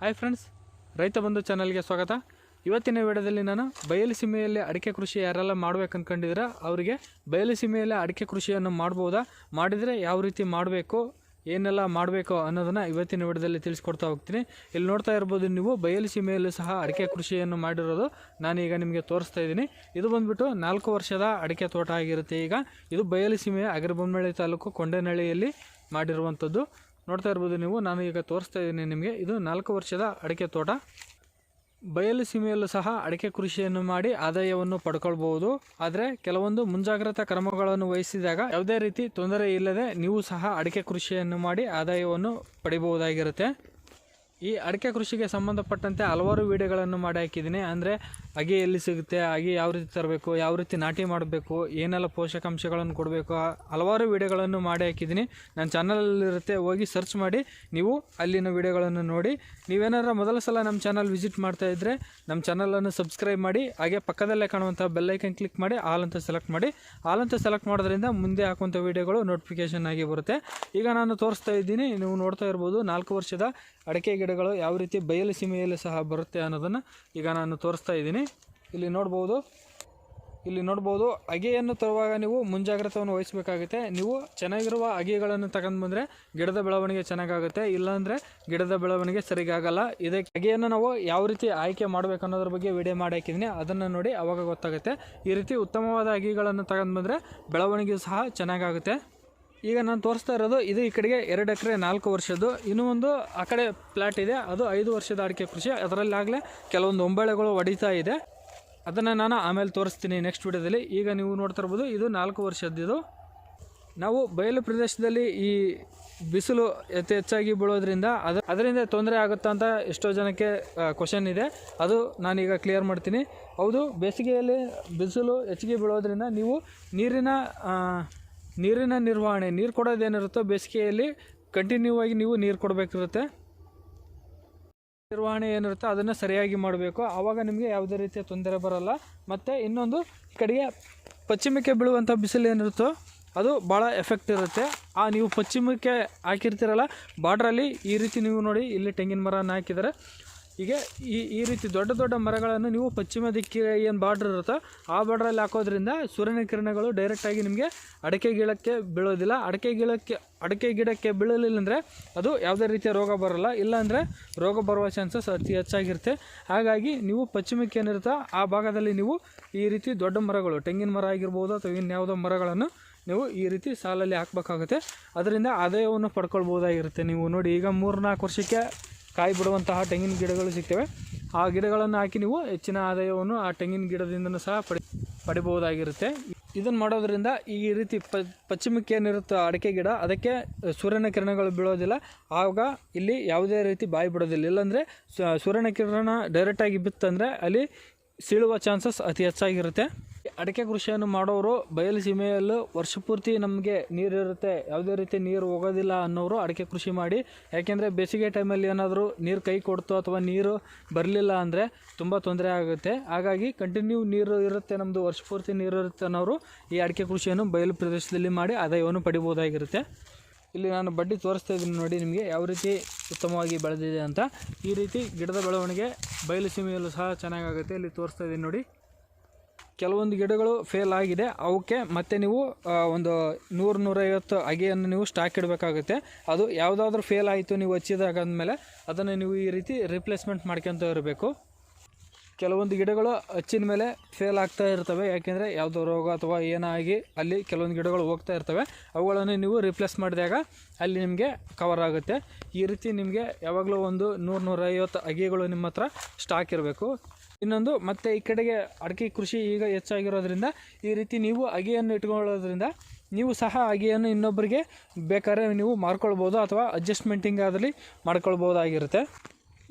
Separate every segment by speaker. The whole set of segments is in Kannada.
Speaker 1: ಹಾಯ್ ಫ್ರೆಂಡ್ಸ್ ರೈತ ಬಂಧು ಚಾನಲ್ಗೆ ಸ್ವಾಗತ. ಇವತ್ತಿನ ವಿಡಿಯೋದಲ್ಲಿ ನಾನು ಬಯಲು ಸೀಮೆಯಲ್ಲಿ ಅಡಿಕೆ ಕೃಷಿ ಯಾರೆಲ್ಲ ಮಾಡ್ಬೇಕು ಅಂದ್ಕೊಂಡಿದ್ರೆ ಅವರಿಗೆ ಬಯಲು ಸೀಮೆಯಲ್ಲಿ ಅಡಿಕೆ ಕೃಷಿಯನ್ನು ಮಾಡ್ಬೋದಾ, ಮಾಡಿದರೆ ಯಾವ ರೀತಿ ಮಾಡಬೇಕು, ಏನೆಲ್ಲ ಮಾಡಬೇಕು ಅನ್ನೋದನ್ನು ಇವತ್ತಿನ ವಿಡಿಯೋದಲ್ಲಿ ತಿಳಿಸ್ಕೊಡ್ತಾ ಹೋಗ್ತೀನಿ. ಇಲ್ಲಿ ನೋಡ್ತಾ ಇರ್ಬೋದು, ನೀವು ಬಯಲು ಸೀಮೆಯಲ್ಲೂ ಸಹ ಅಡಿಕೆ ಕೃಷಿಯನ್ನು ಮಾಡಿರೋದು ನಾನೀಗ ನಿಮಗೆ ತೋರಿಸ್ತಾ ಇದ್ದೀನಿ. ಇದು ಬಂದ್ಬಿಟ್ಟು ನಾಲ್ಕು ವರ್ಷದ ಅಡಿಕೆ ತೋಟ ಆಗಿರುತ್ತೆ ಈಗ. ಇದು ಬಯಲು ಸೀಮೆಯ ಅಗರಬೊಮ್ಮನಹಳ್ಳಿ ತಾಲೂಕು, ಕೊಂಡನಹಳ್ಳಿಯಲ್ಲಿ ಮಾಡಿರುವಂಥದ್ದು. ನೋಡ್ತಾ ಇರ್ಬೋದು ನೀವು. ನಾನು ಈಗ ತೋರಿಸ್ತಾ ಇದ್ದೀನಿ ನಿಮಗೆ. ಇದು ನಾಲ್ಕು ವರ್ಷದ ಅಡಿಕೆ ತೋಟ. ಬಯಲು ಸೀಮೆಯಲ್ಲೂ ಸಹ ಅಡಿಕೆ ಕೃಷಿಯನ್ನು ಮಾಡಿ ಆದಾಯವನ್ನು ಪಡ್ಕೊಳ್ಬಹುದು. ಆದರೆ ಕೆಲವೊಂದು ಮುಂಜಾಗ್ರತಾ ಕ್ರಮಗಳನ್ನು ವಹಿಸಿದಾಗ ಯಾವುದೇ ರೀತಿ ತೊಂದರೆ ಇಲ್ಲದೆ ನೀವು ಸಹ ಅಡಿಕೆ ಕೃಷಿಯನ್ನು ಮಾಡಿ ಆದಾಯವನ್ನು ಪಡಿಬಹುದಾಗಿರುತ್ತೆ. ಈ ಅಡಿಕೆ ಕೃಷಿಗೆ ಸಂಬಂಧಪಟ್ಟಂತೆ ಹಲವಾರು ವಿಡಿಯೋಗಳನ್ನು ಮಾಡಿ ಹಾಕಿದ್ದೀನಿ. ಅಂದರೆ ಅಗಿ ಎಲ್ಲಿ ಸಿಗುತ್ತೆ, ಅಗಿ ಯಾವ ರೀತಿ ತರಬೇಕು, ಯಾವ ರೀತಿ ನಾಟಿ ಮಾಡಬೇಕು, ಏನೆಲ್ಲ ಪೋಷಕಾಂಶಗಳನ್ನು ಕೊಡಬೇಕು ಹಲವಾರು ವಿಡಿಯೋಗಳನ್ನು ಮಾಡಿ ಹಾಕಿದ್ದೀನಿ. ನನ್ನ ಚಾನಲಲ್ಲಿರುತ್ತೆ ಹೋಗಿ ಸರ್ಚ್ ಮಾಡಿ, ನೀವು ಅಲ್ಲಿನ ವಿಡಿಯೋಗಳನ್ನು ನೋಡಿ. ನೀವೇನಾರ ಮೊದಲ ಸಲ ನಮ್ಮ ಚಾನಲ್ ವಿಸಿಟ್ ಮಾಡ್ತಾ ಇದ್ದರೆ ನಮ್ಮ ಚಾನಲನ್ನು ಸಬ್ಸ್ಕ್ರೈಬ್ ಮಾಡಿ, ಹಾಗೆ ಪಕ್ಕದಲ್ಲೇ ಕಾಣುವಂಥ ಬೆಲ್ಲೈಕನ್ ಕ್ಲಿಕ್ ಮಾಡಿ, ಆಲ್ ಅಂತ ಸೆಲೆಕ್ಟ್ ಮಾಡಿ. ಆಲ್ ಅಂತ ಸೆಲೆಕ್ಟ್ ಮಾಡೋದ್ರಿಂದ ಮುಂದೆ ಹಾಕುವಂಥ ವಿಡಿಯೋಗಳು ನೋಟಿಫಿಕೇಷನ್ ಆಗಿ ಬರುತ್ತೆ. ಈಗ ನಾನು ತೋರಿಸ್ತಾ ಇದ್ದೀನಿ, ನೀವು ನೋಡ್ತಾ ಇರ್ಬೋದು, ನಾಲ್ಕು ವರ್ಷದ ಅಡಿಕೆ ಗಿಡಗಳು ಯಾವ ರೀತಿ ಬಯಲು ಸೀಮೆಯಲ್ಲಿ ಸಹ ಬರುತ್ತೆ ಅನ್ನೋದನ್ನು ಈಗ ನಾನು ತೋರಿಸ್ತಾ ಇದ್ದೀನಿ. ಇಲ್ಲಿ ನೋಡ್ಬೋದು. ಇಲ್ಲಿ ನೋಡ್ಬೋದು, ಅಗೆಯನ್ನು ತರುವಾಗ ನೀವು ಮುಂಜಾಗ್ರತೆಯನ್ನು ವಹಿಸಬೇಕಾಗುತ್ತೆ. ನೀವು ಚೆನ್ನಾಗಿರುವ ಅಗೆಗಳನ್ನು ತಗೊಂಡು ಬಂದರೆ ಗಿಡದ ಬೆಳವಣಿಗೆ ಚೆನ್ನಾಗಾಗುತ್ತೆ. ಇಲ್ಲಾಂದರೆ ಗಿಡದ ಬೆಳವಣಿಗೆ ಸರಿಗಾಗಲ್ಲ. ಇದಕ್ಕೆ ಅಗೆಯನ್ನು ನಾವು ಯಾವ ರೀತಿ ಆಯ್ಕೆ ಮಾಡಬೇಕು ಅನ್ನೋದ್ರ ಬಗ್ಗೆ ವಿಡಿಯೋ ಮಾಡಿ ಹಾಕಿದ್ದೀನಿ ಅದನ್ನು ನೋಡಿ ಅವಾಗ ಗೊತ್ತಾಗುತ್ತೆ. ಈ ರೀತಿ ಉತ್ತಮವಾದ ಅಗೆಗಳನ್ನು ತಗೊಂಡು ಬಂದರೆ ಬೆಳವಣಿಗೆ ಸಹ ಚೆನ್ನಾಗಾಗುತ್ತೆ. ಈಗ ನಾನು ತೋರಿಸ್ತಾ ಇರೋದು, ಇದು ಈ ಕಡೆಗೆ ಎರಡು ಎಕರೆ, ನಾಲ್ಕು ವರ್ಷದ್ದು. ಇನ್ನೂ ಒಂದು ಆ ಕಡೆ ಪ್ಲಾಟ್ ಇದೆ, ಅದು ಐದು ವರ್ಷದ ಅಡಿಕೆ ಕೃಷಿ. ಅದರಲ್ಲಾಗಲೇ ಕೆಲವೊಂದು ಒಂಬಳೆಗಳು ಹೊಡಿತಾ ಇದೆ. ಅದನ್ನು ನಾನು ಆಮೇಲೆ ತೋರಿಸ್ತೀನಿ ನೆಕ್ಸ್ಟ್ ವಿಡಿಯೋದಲ್ಲಿ. ಈಗ ನೀವು ನೋಡ್ತಾ ಇರ್ಬೋದು, ಇದು ನಾಲ್ಕು ವರ್ಷದ್ದು ನಾವು ಬಯಲು ಪ್ರದೇಶದಲ್ಲಿ ಈ ಬಿಸಿಲು ಅತಿ ಹೆಚ್ಚಾಗಿ ಬೀಳೋದ್ರಿಂದ ಅದ, ಅದರಿಂದ ತೊಂದರೆ ಆಗುತ್ತಾ ಅಂತ ಎಷ್ಟೋ ಜನಕ್ಕೆ ಕ್ವಶನ್ ಇದೆ. ಅದು ನಾನೀಗ ಕ್ಲಿಯರ್ ಮಾಡ್ತೀನಿ. ಹೌದು, ಬೇಸಿಗೆಯಲ್ಲಿ ಬಿಸಿಲು ಹೆಚ್ಚಿಗೆ ಬೀಳೋದ್ರಿಂದ ನೀವು ನೀರಿನ ನೀರಿನ ನಿರ್ವಹಣೆ, ನೀರು ಕೊಡೋದೇನಿರುತ್ತೋ ಬೇಸಿಗೆಯಲ್ಲಿ ಕಂಟಿನ್ಯೂ ಆಗಿ ನೀವು ನೀರು ಕೊಡಬೇಕಿರುತ್ತೆ. ನಿರ್ವಹಣೆ ಏನಿರುತ್ತೋ ಅದನ್ನು ಸರಿಯಾಗಿ ಮಾಡಬೇಕು. ಆವಾಗ ನಿಮಗೆ ಯಾವುದೇ ರೀತಿಯ ತೊಂದರೆ ಬರಲ್ಲ. ಮತ್ತು ಇನ್ನೊಂದು ಕಡೆಗೆ ಪಶ್ಚಿಮಕ್ಕೆ ಬೀಳುವಂಥ ಬಿಸಿಲು ಏನಿರುತ್ತೋ ಅದು ಭಾಳ ಎಫೆಕ್ಟ್ ಇರುತ್ತೆ. ಆ, ನೀವು ಪಶ್ಚಿಮಕ್ಕೆ ಹಾಕಿರ್ತೀರಲ್ಲ ಬಾರ್ಡ್ರಲ್ಲಿ ಈ ರೀತಿ ನೀವು ನೋಡಿ, ಇಲ್ಲಿ ತೆಂಗಿನ ಮರನ ಹಾಕಿದ್ದಾರೆ. ಹೀಗೆ ಈ ಈ ರೀತಿ ದೊಡ್ಡ ದೊಡ್ಡ ಮರಗಳನ್ನು ನೀವು ಪಶ್ಚಿಮ ದಿಕ್ಕಿಗೆ ಏನು ಬಾರ್ಡ್ರ್ ಇರುತ್ತೋ ಆ ಬಾರ್ಡ್ರಲ್ಲಿ ಹಾಕೋದ್ರಿಂದ ಸೂರ್ಯನ ಕಿರಣಗಳು ಡೈರೆಕ್ಟಾಗಿ ನಿಮಗೆ ಅಡಕೆ ಗಿಡಕ್ಕೆ ಬೀಳೋದಿಲ್ಲ. ಅಡಕೆ ಗಿಡಕ್ಕೆ ಅಡಕೆ ಗಿಡಕ್ಕೆ ಬೀಳಲಿಲ್ಲ ಅಂದರೆ ಅದು ಯಾವುದೇ ರೀತಿಯ ರೋಗ ಬರೋಲ್ಲ. ಇಲ್ಲಾಂದರೆ ರೋಗ ಬರುವ ಚಾನ್ಸಸ್ ಅತಿ ಹೆಚ್ಚಾಗಿರುತ್ತೆ. ಹಾಗಾಗಿ ನೀವು ಪಶ್ಚಿಮಕ್ಕೆ ಏನಿರುತ್ತೋ ಆ ಭಾಗದಲ್ಲಿ ನೀವು ಈ ರೀತಿ ದೊಡ್ಡ ಮರಗಳು, ತೆಂಗಿನ ಮರ ಆಗಿರ್ಬೋದು ಅಥವಾ ಇನ್ಯಾವುದೋ ಮರಗಳನ್ನು ನೀವು ಈ ರೀತಿ ಸಾಲಲ್ಲಿ ಹಾಕಬೇಕಾಗುತ್ತೆ. ಅದರಿಂದ ಆದಾಯವನ್ನು ಪಡ್ಕೊಳ್ಬೋದಾಗಿರುತ್ತೆ ನೀವು ನೋಡಿ. ಈಗ ಮೂರು ನಾಲ್ಕು ವರ್ಷಕ್ಕೆ ಕಾಯಿ ಬಿಡುವಂತಹ ತೆಂಗಿನ ಗಿಡಗಳು ಸಿಗ್ತವೆ. ಆ ಗಿಡಗಳನ್ನು ಹಾಕಿ ನೀವು ಹೆಚ್ಚಿನ ಆದಾಯವನ್ನು ಆ ತೆಂಗಿನ ಗಿಡದಿಂದನೂ ಸಹ ಪಡಿ, ಪಡಿಬಹುದಾಗಿರುತ್ತೆ. ಇದನ್ನು ಮಾಡೋದ್ರಿಂದ ಈ ರೀತಿ ಪಶ್ಚಿಮಕ್ಕೆ ಏನಿರುತ್ತೋ ಅಡಿಕೆ ಗಿಡ, ಅದಕ್ಕೆ ಸೂರ್ಯನ ಕಿರಣಗಳು ಬೀಳೋದಿಲ್ಲ. ಆಗ ಇಲ್ಲಿ ಯಾವುದೇ ರೀತಿ ಬಾಯಿ ಬಿಡೋದಿಲ್ಲ. ಇಲ್ಲಾಂದರೆ ಸೂರ್ಯನ ಕಿರಣ ಡೈರೆಕ್ಟಾಗಿ ಬಿತ್ತಂದರೆ ಅಲ್ಲಿ ಸೀಳುವ ಚಾನ್ಸಸ್ ಅತಿ ಹೆಚ್ಚಾಗಿರುತ್ತೆ. ಅಡಿಕೆ ಕೃಷಿಯನ್ನು ಮಾಡೋರು ಬಯಲು ಸೀಮೆಯಲ್ಲೂ ವರ್ಷ ಪೂರ್ತಿ ನಮಗೆ ನೀರಿರುತ್ತೆ ಯಾವುದೇ ರೀತಿ ನೀರು ಹೋಗೋದಿಲ್ಲ ಅನ್ನೋರು ಅಡಿಕೆ ಕೃಷಿ ಮಾಡಿ. ಯಾಕೆಂದರೆ ಬೇಸಿಗೆ ಟೈಮಲ್ಲಿ ಏನಾದರೂ ನೀರು ಕೈ ಕೊಡ್ತು ಅಥವಾ ನೀರು ಬರಲಿಲ್ಲ ಅಂದರೆ ತುಂಬ ತೊಂದರೆ ಆಗುತ್ತೆ. ಹಾಗಾಗಿ ಕಂಟಿನ್ಯೂ ನೀರು ಇರುತ್ತೆ ನಮ್ಮದು ವರ್ಷ ಪೂರ್ತಿ ನೀರು ಇರುತ್ತೆ ಅನ್ನೋರು ಈ ಅಡಿಕೆ ಕೃಷಿಯನ್ನು ಬಯಲು ಪ್ರದೇಶದಲ್ಲಿ ಮಾಡಿ ಆದಾಯವನ್ನು ಪಡಿಬೋದಾಗಿರುತ್ತೆ ಇಲ್ಲಿ ನಾನು ಬಡ್ಡಿ ತೋರಿಸ್ತಾ ಇದ್ದೀನಿ ನೋಡಿ ನಿಮಗೆ ಯಾವ ರೀತಿ ಉತ್ತಮವಾಗಿ ಬೆಳೆದಿದೆ ಅಂತ. ಈ ರೀತಿ ಗಿಡದ ಬೆಳವಣಿಗೆ ಬಯಲು ಸೀಮೆಯಲ್ಲೂ ಸಹ ಚೆನ್ನಾಗಾಗುತ್ತೆ. ಇಲ್ಲಿ ತೋರಿಸ್ತಾ ಇದ್ದೀನಿ ನೋಡಿ. ಕೆಲವೊಂದು ಗಿಡಗಳು ಫೇಲ್ ಆಗಿದೆ. ಅವಕ್ಕೆ ಮತ್ತೆ ನೀವು ಒಂದು ನೂರು ನೂರೈವತ್ತು ಅಗೆಯನ್ನು ನೀವು ಸ್ಟಾಕ್ ಇಡಬೇಕಾಗುತ್ತೆ. ಅದು ಯಾವುದಾದ್ರೂ ಫೇಲ್ ಆಯಿತು ನೀವು ಹಚ್ಚಿದಾಗಂದಮೇಲೆ ಅದನ್ನು ನೀವು ಈ ರೀತಿ ರಿಪ್ಲೇಸ್ಮೆಂಟ್ ಮಾಡ್ಕೊತ ಇರಬೇಕು. ಕೆಲವೊಂದು ಗಿಡಗಳು ಹಚ್ಚಿದ ಮೇಲೆ ಫೇಲ್ ಆಗ್ತಾ ಇರ್ತವೆ. ಯಾಕೆಂದರೆ ಯಾವುದೋ ರೋಗ ಅಥವಾ ಏನಾಗಿ ಅಲ್ಲಿ ಕೆಲವೊಂದು ಗಿಡಗಳು ಹೋಗ್ತಾ ಇರ್ತವೆ. ಅವುಗಳನ್ನು ನೀವು ರಿಪ್ಲೇಸ್ ಮಾಡಿದಾಗ ಅಲ್ಲಿ ನಿಮಗೆ ಕವರ್ ಆಗುತ್ತೆ. ಈ ರೀತಿ ನಿಮಗೆ ಯಾವಾಗಲೂ ಒಂದು ನೂರು ನೂರೈವತ್ತು ಅಗಿಗಳು ನಿಮ್ಮ ಸ್ಟಾಕ್ ಇರಬೇಕು. ಇನ್ನೊಂದು, ಮತ್ತು ಈ ಕಡೆಗೆ ಅಡಿಕೆ ಕೃಷಿ ಈಗ ಹೆಚ್ಚಾಗಿರೋದ್ರಿಂದ ಈ ರೀತಿ ನೀವು ಅಗೆಯನ್ನು ಇಟ್ಕೊಳ್ಳೋದ್ರಿಂದ ನೀವು ಸಹ ಅಗೆಯನ್ನು ಇನ್ನೊಬ್ಬರಿಗೆ ಬೇಕಾದ್ರೆ ನೀವು ಮಾರ್ಕೊಳ್ಬೋದು ಅಥವಾ ಅಡ್ಜಸ್ಟ್ಮೆಂಟಿಂಗ್ ಆದಲ್ಲಿ ಮಾಡ್ಕೊಳ್ಬೋದಾಗಿರುತ್ತೆ.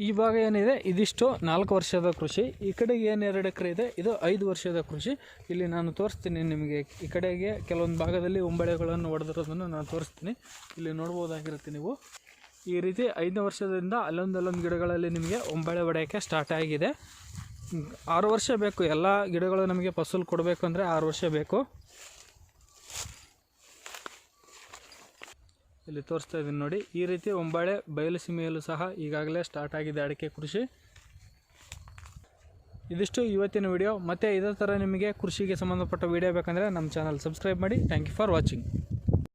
Speaker 1: ಈ ಭಾಗ ಏನಿದೆ? ಇದಿಷ್ಟು ನಾಲ್ಕು ವರ್ಷದ ಕೃಷಿ. ಈ ಕಡೆಗೆ ಏನು ಎರಡು ಎಕರೆ ಇದೆ? ಇದು ಐದು ವರ್ಷದ ಕೃಷಿ. ಇಲ್ಲಿ ನಾನು ತೋರಿಸ್ತೀನಿ ನಿಮಗೆ. ಈ ಕಡೆಗೆ ಕೆಲವೊಂದು ಭಾಗದಲ್ಲಿ ಉಂಬಳೆಗಳನ್ನು ಹೊಡೆದಿರೋದನ್ನು ನಾನು ತೋರಿಸ್ತೀನಿ. ಇಲ್ಲಿ ನೋಡ್ಬೋದಾಗಿರುತ್ತೆ ನೀವು. ಈ ರೀತಿ ಐದು ವರ್ಷದಿಂದ ಅಲ್ಲೊಂದಲ್ಲೊಂದು ಅಲ್ಲೊಂದು ಗಿಡಗಳಲ್ಲಿ ನಿಮಗೆ ಉಂಬಳೆ ಹೊಡೆಯೋಕ್ಕೆ ಸ್ಟಾರ್ಟ್ ಆಗಿದೆ. ಆರು ವರ್ಷ ಬೇಕು. ಎಲ್ಲ ಗಿಡಗಳು ನಮಗೆ ಫಸಲು ಕೊಡಬೇಕು ಅಂದರೆ ಆರು ವರ್ಷ ಬೇಕು. ಇಲ್ಲಿ ತೋರಿಸ್ತಾ ಇದ್ದೀನಿ ನೋಡಿ. ಈ ರೀತಿ ಒಂಬಾಳೆ ಬಯಲು ಸೀಮೆಯಲ್ಲೂ ಸಹ ಈಗಾಗಲೇ ಸ್ಟಾರ್ಟ್ ಆಗಿದೆ ಅಡಿಕೆ ಕೃಷಿ. ಇದಿಷ್ಟು ಇವತ್ತಿನ ವಿಡಿಯೋ ಮತ್ತು ಇದೇ ಥರ ನಿಮಗೆ ಕೃಷಿಗೆ ಸಂಬಂಧಪಟ್ಟ ವಿಡಿಯೋ ಬೇಕಂದರೆ ನಮ್ಮ ಚಾನಲ್ ಸಬ್ಸ್ಕ್ರೈಬ್ ಮಾಡಿ. Thank you for watching